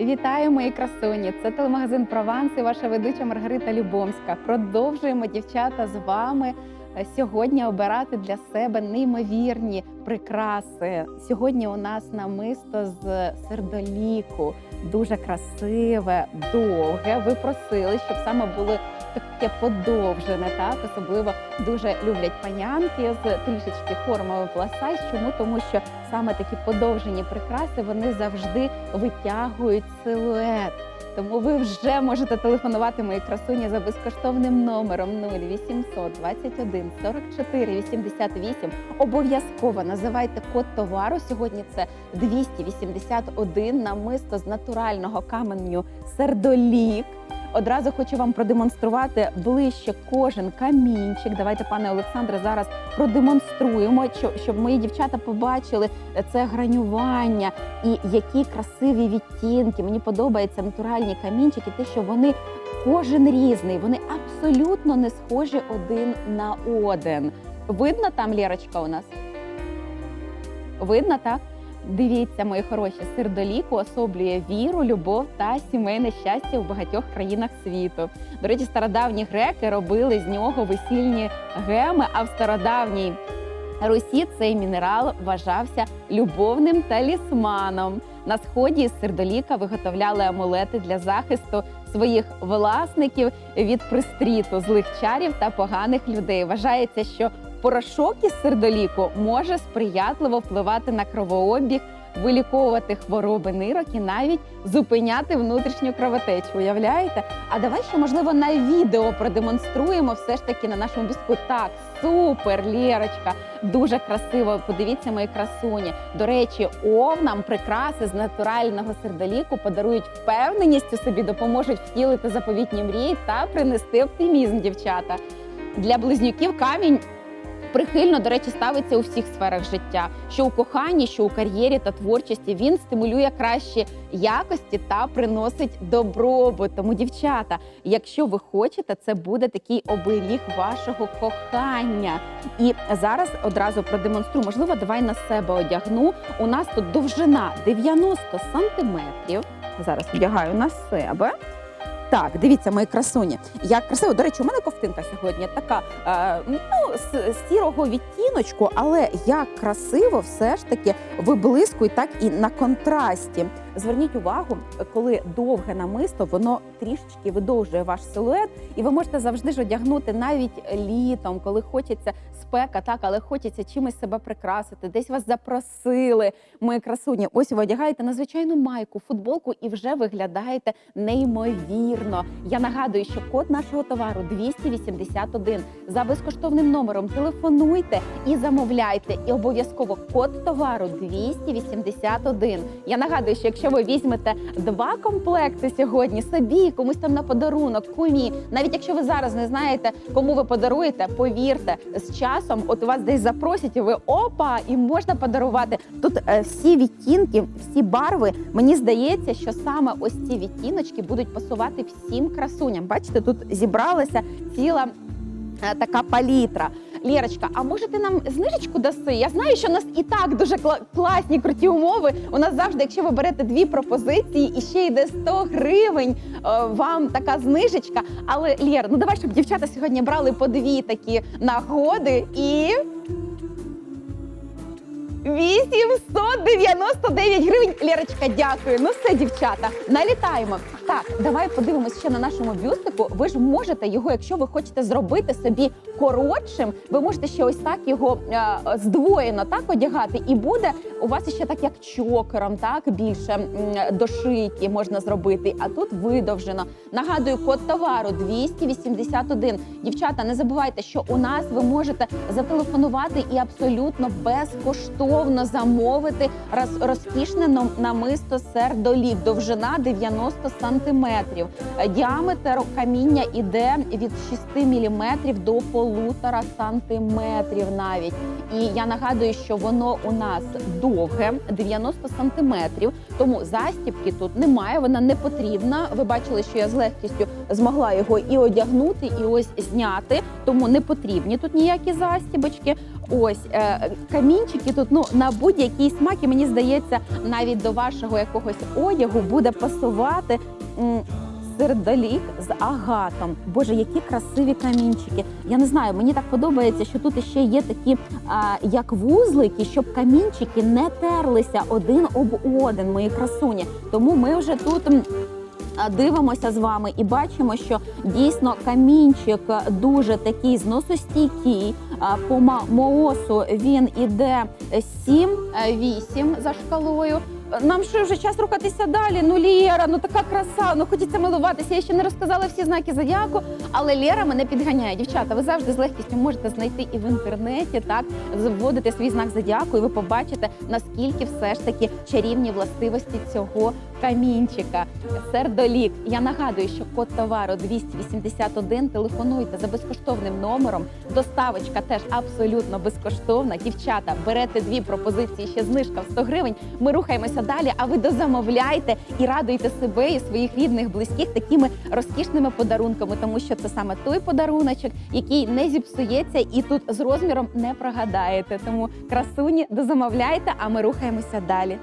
Вітаю, мої красуні! Це телемагазин Прованс і ваша ведуча Маргарита Любомська. Продовжуємо дівчата з вами сьогодні обирати для себе неймовірні прикраси. Сьогодні у нас намисто з сердоліку, дуже красиве, довге. Ви просили, щоб саме були таке подовжене, так особливо дуже люблять панянки з трішечки формою пласаж. Чому тому, що саме такі подовжені прикраси вони завжди витягують силует. Тому ви вже можете телефонувати моїй красуні за безкоштовним номером 0800 21 44 88. Обов'язково називайте код товару. Сьогодні це 281 намисто з натурального каменю сердолік. Одразу хочу вам продемонструвати ближче кожен камінчик. Давайте, пане Олександре, зараз продемонструємо, щоб мої дівчата побачили це гранювання і які красиві відтінки. Мені подобаються натуральні камінчики, те, що вони кожен різний, вони абсолютно не схожі один на один. Видно там Лєрочка у нас? Видно, так? Дивіться, мої хороші, сердолік уособлює віру, любов та сімейне щастя в багатьох країнах світу. До речі, стародавні греки робили з нього весільні геми, а в стародавній Русі цей мінерал вважався любовним талісманом. На сході з сердоліка виготовляли амулети для захисту своїх власників від пристріту, злих чарів та поганих людей. Вважається, що порошок із сердоліку може сприятливо впливати на кровообіг, виліковувати хвороби нирок і навіть зупиняти внутрішню кровотечу. Уявляєте? А давай ще можливо на відео продемонструємо все ж таки на нашому біску. Так, супер, Лєрочка, дуже красиво. Подивіться, мої красуні. До речі, овнам прикраси з натурального сердоліку подарують впевненість у собі, допоможуть втілити заповітні мрії та принести оптимізм, дівчата. Для близнюків камінь прихильно, до речі, ставиться у всіх сферах життя, що у коханні, що у кар'єрі та творчості. Він стимулює кращі якості та приносить добробут. Тому, дівчата, якщо ви хочете, це буде такий оберіг вашого кохання. І зараз одразу продемонструю. Можливо, давай на себе одягну. У нас тут довжина 90 сантиметрів. Зараз одягаю на себе. Так, дивіться, мої красуні. Як красиво. До речі, у мене ковтинка сьогодні така е, ну, з сірого відтіночку, але як красиво все ж таки виблискує так і на контрасті. Зверніть увагу, коли довге намисто, воно трішечки видовжує ваш силует, і ви можете завжди ж одягнути навіть літом, коли хочеться спека, так, але хочеться чимось себе прикрасити. Десь вас запросили, мої красуні. Ось ви одягаєте на звичайну майку, футболку і вже виглядаєте неймовірно. Я нагадую, що код нашого товару 281. За безкоштовним номером телефонуйте і замовляйте. І обов'язково код товару 281. Я нагадую, що якщо ви візьмете два комплекти сьогодні собі, комусь там на подарунок, кумі, навіть якщо ви зараз не знаєте, кому ви подаруєте, повірте, з часом от вас десь запросять, і ви опа, і можна подарувати. Тут е, всі відтінки, всі барви. Мені здається, що саме ось ці відтіночки будуть пасувати всім красуням. Бачите, тут зібралася ціла е, така палітра. Лєрочка, а може ти нам знижечку даси? Я знаю, що у нас і так дуже кла- класні круті умови. У нас завжди, якщо ви берете дві пропозиції і ще йде 100 гривень, е, вам така знижечка. Але Лєр, ну давай, щоб дівчата сьогодні брали по дві такі нагоди і. 899 гривень. Лєрочка, дякую. Ну все, дівчата, налітаємо. Так, давай подивимось ще на нашому бюстику. Ви ж можете його, якщо ви хочете зробити собі коротшим, ви можете ще ось так його е, здвоєно так одягати, і буде у вас ще так, як чокером, так більше м, до шийки можна зробити. А тут видовжено. Нагадую, код товару 281. Дівчата, не забувайте, що у нас ви можете зателефонувати і абсолютно безкоштовно замовити роз- розкішне нам- намисто сердолік, довжина 90 сантиметрів. Е, Діаметр каміння іде від 6 міліметрів до полутора сантиметрів навіть. І я нагадую, що воно у нас довге 90 сантиметрів, тому застібки тут немає, вона не потрібна. Ви бачили, що я з легкістю змогла його і одягнути, і ось зняти. Тому не потрібні тут ніякі застібочки. Ось е, камінчики тут ну на будь-який смак, і мені здається, навіть до вашого якогось одягу буде пасувати. Сердолік з агатом. Боже, які красиві камінчики. Я не знаю, мені так подобається, що тут ще є такі а, як вузлики, щоб камінчики не терлися один об один, мої красуні. Тому ми вже тут. Дивимося з вами і бачимо, що дійсно камінчик дуже такий зносостійкий. По моосу він іде 7-8 за шкалою. Нам що вже час рухатися далі? Ну Лєра, ну така краса, ну хочеться милуватися. Я ще не розказала всі знаки зодіаку, але Лєра мене підганяє. Дівчата, ви завжди з легкістю можете знайти і в інтернеті, так вводите свій знак зодіаку, і ви побачите наскільки все ж таки чарівні властивості цього камінчика. Сердолік. Я нагадую, що код товару 281. Телефонуйте за безкоштовним номером. Доставочка теж абсолютно безкоштовна. Дівчата, берете дві пропозиції, ще знижка в 100 гривень. Ми рухаємося далі. А ви дозамовляйте і радуйте себе і своїх рідних, близьких такими розкішними подарунками, тому що це саме той подаруночок, який не зіпсується, і тут з розміром не прогадаєте. Тому красуні дозамовляйте, а ми рухаємося далі.